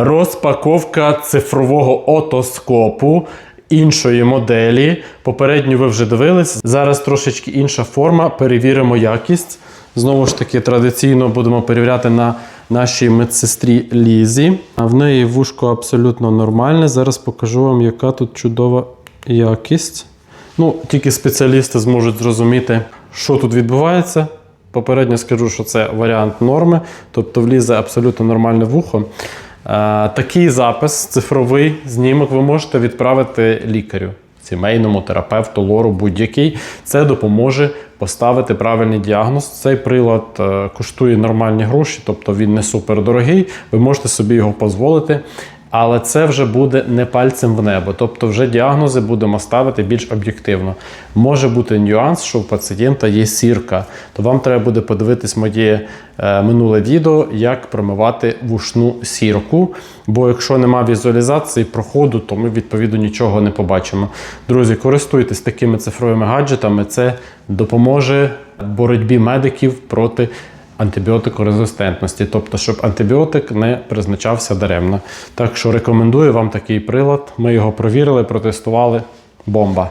Розпаковка цифрового отоскопу іншої моделі. Попередню ви вже дивились. Зараз трошечки інша форма. Перевіримо якість. Знову ж таки, традиційно будемо перевіряти на нашій медсестрі Лізі. А в неї вушко абсолютно нормальне. Зараз покажу вам, яка тут чудова якість. Ну, тільки спеціалісти зможуть зрозуміти, що тут відбувається. Попередньо скажу, що це варіант норми, тобто влізе абсолютно нормальне вухо. Е, Такий запис, цифровий знімок, ви можете відправити лікарю, сімейному терапевту, лору, будь-який. Це допоможе поставити правильний діагноз. Цей прилад е, коштує нормальні гроші, тобто він не супердорогий. Ви можете собі його дозволити. Але це вже буде не пальцем в небо, тобто вже діагнози будемо ставити більш об'єктивно. Може бути нюанс, що у пацієнта є сірка, то вам треба буде подивитись моє е, минуле відео, як промивати вушну сірку. Бо якщо нема візуалізації проходу, то ми відповідно нічого не побачимо. Друзі, користуйтесь такими цифровими гаджетами, це допоможе боротьбі медиків проти антибіотикорезистентності, тобто, щоб антибіотик не призначався даремно. Так що рекомендую вам такий прилад. Ми його провірили, протестували. Бомба!